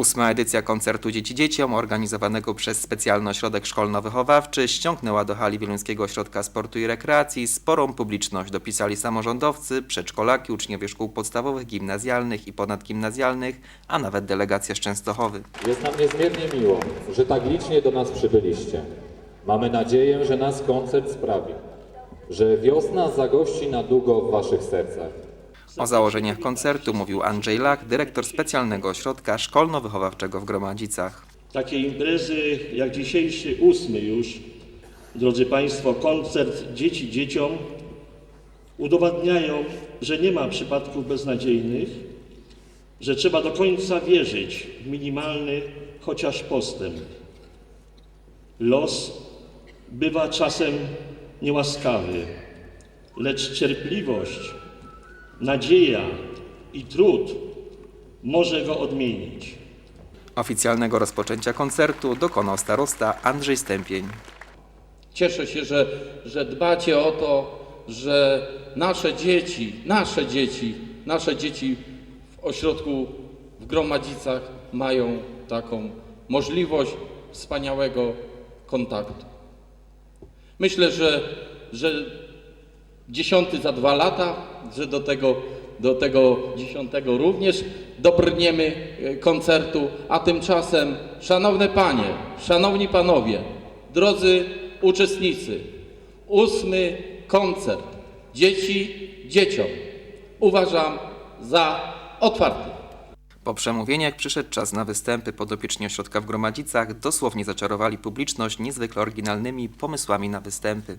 Ósma edycja koncertu Dzieci Dzieciom, organizowanego przez Specjalny Ośrodek Szkolno-Wychowawczy, ściągnęła do hali Wieluńskiego Ośrodka Sportu i Rekreacji sporą publiczność. Dopisali samorządowcy, przedszkolaki, uczniowie szkół podstawowych, gimnazjalnych i ponadgimnazjalnych, a nawet delegacja z Częstochowy. Jest nam niezmiernie miło, że tak licznie do nas przybyliście. Mamy nadzieję, że nas koncert sprawi, że wiosna zagości na długo w waszych sercach. O założeniach koncertu mówił Andrzej Lach, dyrektor Specjalnego Ośrodka Szkolno-Wychowawczego w Gromadzicach. Takie imprezy jak dzisiejszy, ósmy już, drodzy Państwo, koncert Dzieci Dzieciom udowadniają, że nie ma przypadków beznadziejnych, że trzeba do końca wierzyć w minimalny chociaż postęp. Los bywa czasem niełaskawy, lecz cierpliwość, nadzieja i trud może go odmienić. Oficjalnego rozpoczęcia koncertu dokonał starosta Andrzej Stępień. Cieszę się, że, że dbacie o to, że nasze dzieci, nasze dzieci, nasze dzieci w ośrodku w Gromadzicach mają taką możliwość wspaniałego kontaktu. Myślę, że, że dziesiąty za dwa lata, że do tego, do tego dziesiątego również dobrniemy e, koncertu, a tymczasem, szanowne panie, szanowni panowie, drodzy uczestnicy, ósmy koncert Dzieci dzieciom uważam za otwarty. Po przemówieniach przyszedł czas na występy. Podopieczni ośrodka w Gromadzicach dosłownie zaczarowali publiczność niezwykle oryginalnymi pomysłami na występy.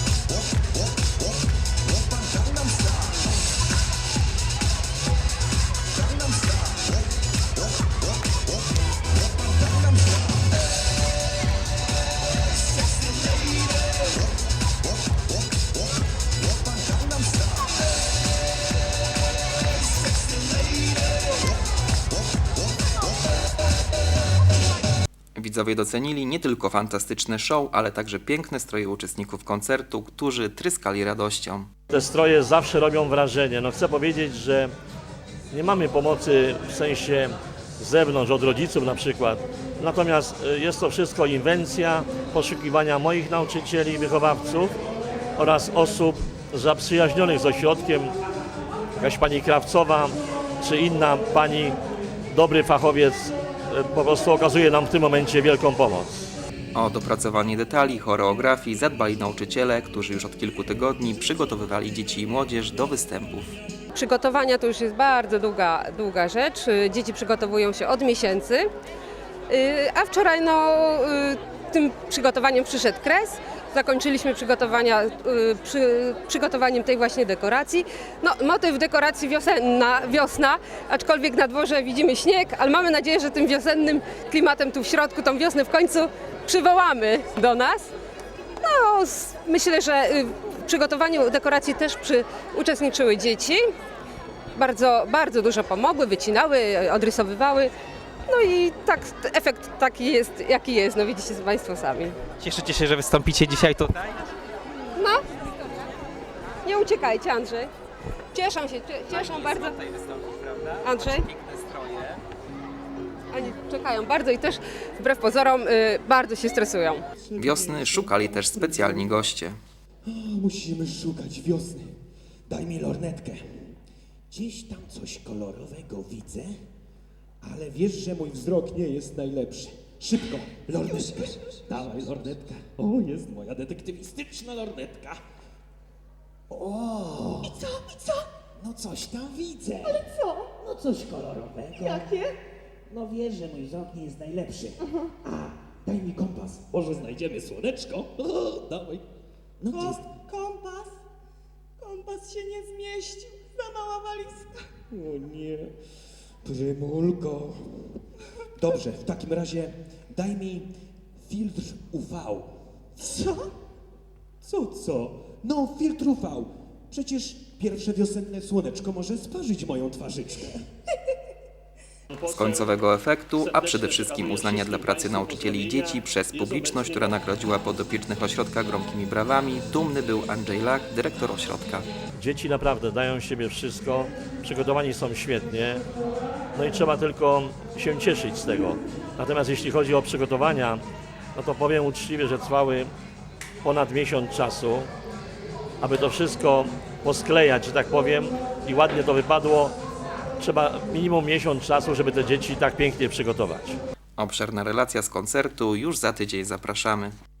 Widzowie docenili nie tylko fantastyczne show, ale także piękne stroje uczestników koncertu, którzy tryskali radością. Te stroje zawsze robią wrażenie. No chcę powiedzieć, że nie mamy pomocy w sensie z zewnątrz, od rodziców na przykład. Natomiast y, jest to wszystko inwencja, poszukiwania moich nauczycieli, wychowawców oraz osób zaprzyjaźnionych z ośrodkiem, jakaś pani Krawcowa czy inna pani, dobry fachowiec po prostu okazuje nam w tym momencie wielką pomoc. O dopracowanie detali, choreografii zadbali nauczyciele, którzy już od kilku tygodni przygotowywali dzieci i młodzież do występów. Przygotowania to już jest bardzo długa, długa rzecz. Dzieci przygotowują się od miesięcy, Y, a wczoraj no, y, tym przygotowaniem przyszedł kres. Zakończyliśmy przygotowania y, przy, przygotowaniem tej właśnie dekoracji. No, motyw dekoracji wiosenna, wiosna, aczkolwiek na dworze widzimy śnieg, ale mamy nadzieję, że tym wiosennym klimatem tu w środku tą wiosnę w końcu przywołamy do nas. No, myślę, że y, w przygotowaniu dekoracji też przy, uczestniczyły dzieci. Bardzo, bardzo dużo pomogły, wycinały, odrysowywały. No i tak efekt taki jest, jaki jest, no widzicie Państwo sami. Cieszycie się, że wystąpicie dzisiaj tutaj? No, nie uciekajcie Andrzej. Cieszą się, cie- cieszą bardzo. Andrzej? Oni czekają bardzo i też wbrew pozorom y, bardzo się stresują. Wiosny szukali też specjalni goście. Musimy szukać wiosny. Daj mi lornetkę. Gdzieś tam coś kolorowego widzę, ale wiesz, że mój wzrok nie jest najlepszy. Szybko, lornetkę. Dawaj lornetkę. O, jest moja detektywistyczna lornetka. O! I co, i co? No coś tam widzę. Ale co? No coś kolorowego. Jakie? No wiesz, że mój wzrok nie jest najlepszy. A, daj mi kompas. Może znajdziemy słoneczko? O, dawaj. No gdzie jest? Kompas? Kompas się nie zmieścił. Za mała walizka. O nie, Prymulko. Dobrze, w takim razie daj mi filtr UV. Co? Co, co? No, filtr UV. Przecież pierwsze wiosenne słoneczko może sparzyć moją twarzyczkę. Z końcowego efektu, a przede wszystkim uznania dla pracy nauczycieli i dzieci przez publiczność, która nagrodziła podopiecznych ośrodka gromkimi brawami, dumny był Andrzej Lach, dyrektor ośrodka. Dzieci naprawdę dają siebie wszystko, przygotowani są świetnie, no i trzeba tylko się cieszyć z tego. Natomiast jeśli chodzi o przygotowania, no to powiem uczciwie, że trwały ponad miesiąc czasu, aby to wszystko posklejać, że tak powiem, i ładnie to wypadło. Trzeba minimum miesiąc czasu, żeby te dzieci tak pięknie przygotować. Obszerna relacja z koncertu już za tydzień zapraszamy.